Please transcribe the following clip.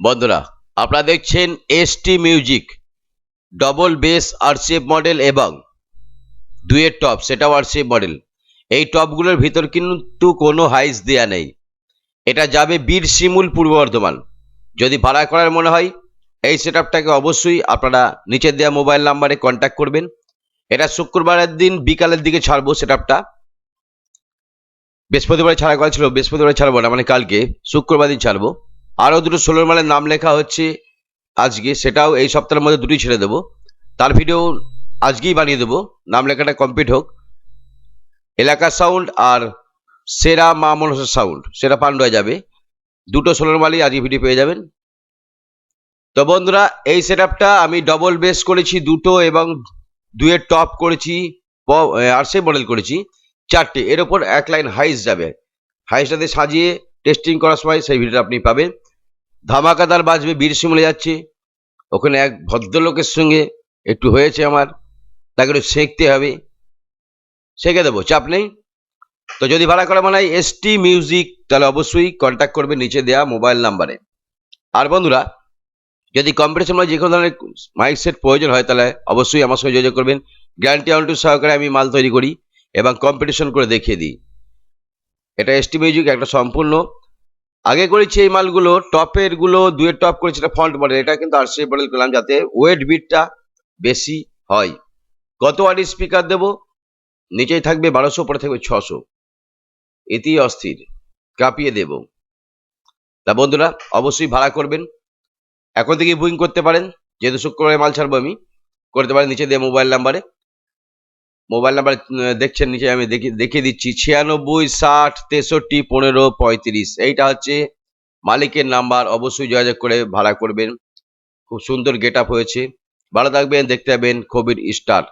বন্ধুরা, আপনারা দেখছেন ST music double bass RCF model এবং দুয়ের টপ সেটাও আরসিএফ মডেল এই টপগুলোর ভিতর কিন্তু কোনো হাইস দেয়া নেই। এটা যাবে বীর শিমুল পূর্ব বর্ধমান। যদি ভাড়া করার মনে হয়, এই সেট অবশ্যই আপনারা নিচে দেওয়া মোবাইল নাম্বারে কন্ট্যাক্ট করবেন। এটা শুক্রবারের দিন বিকালের দিকে ছাড়বো সেট আপটা বৃহস্পতিবারে ছাড়া করা ছিল, বৃহস্পতিবারে ছাড়বো না মানে কালকে, শুক্রবার দিন ছাড়বো। আরও দুটো ষোলোর মালের নাম লেখা হচ্ছে আজকে, সেটাও এই সপ্তাহের মধ্যে দুটোই ছেড়ে দেবো। তার ভিডিও আজকেই বানিয়ে দেবো। নাম লেখাটা কমপ্লিট হোক। এলাকা সাউন্ড আর সেরা মা মনসা সাউন্ড সেরা পান্ডুয়া যাবে। দুটো ষোলোর মালই আজকে ভিডিও পেয়ে যাবেন। তো বন্ধুরা, এই সেট আমি ডবল বেস করেছি, দুটো এবং দুয়ের টপ করেছি আর সে মডেল করেছি, চারটে। এর ওপর এক লাইন হাইস যাবে। হাইসটাতে সাজিয়ে টেস্টিং করার সময় সেই ভিডিওটা আপনি পাবেন। ধামাকাদার বাজবে, বীর শিমলে যাচ্ছে। ওখানে এক ভদ্রলোকের সঙ্গে একটু হয়েছে আমার। তাকে একটু শেখতে হবে। শেখে দেবো, চাপ নেই। তো যদি ভাড়া করা মানে এসটি মিউজিক তাহলে অবশ্যই কন্ট্যাক্ট করবে নিচে দেওয়া মোবাইল নাম্বারে আর বন্ধুরা, যদি কম্পিটিশন যে কোনো ধরনের মাইক সেট প্রয়োজন হয়, তাহলে অবশ্যই আমার সঙ্গে যোগাযোগ করবেন। গ্যারান্টি অন্টু সহকারে আমি মাল তৈরি করি এবং কম্পিটিশন করে দেখিয়ে দিই। এটা এসটি মিউজিক একটা সম্পূর্ণ আগে করেছি এই মালগুলো টপেরগুলো দুয়ের টপ করেছি, এটা ফন্ট মডেল এটা কিন্তু আর মডেল করলাম যাতে ওয়েট বিটটা বেশি হয়। কত ওয়াট স্পিকার দেবো? নিচেই থাকবে বারোশো পরে থাকবে ছশো। এতেই অস্থির, কাঁপিয়ে দেব। তা বন্ধুরা, অবশ্যই ভাড়া করবেন। এখন থেকে বুকিং করতে পারেন। যেহেতু শুক্রবারে মাল ছাড়বো আমি, করতে পারেন নিচে দিয়ে মোবাইল নাম্বারে মোবাইল নাম্বার দেখছেন নিচে আমি দেখি- দেখিয়ে দিচ্ছি, ছিয়ানব্বই, ষাট, তেষট্টি, পনেরো, পঁয়ত্রিশ। এইটা হচ্ছে মালিকের নাম্বার, অবশ্যই যোগাযোগ করে ভাড়া করবেন। খুব সুন্দর গেট আপ হয়েছে। ভালো থাকবেন, দেখতে পাবেন কোভিড স্টার।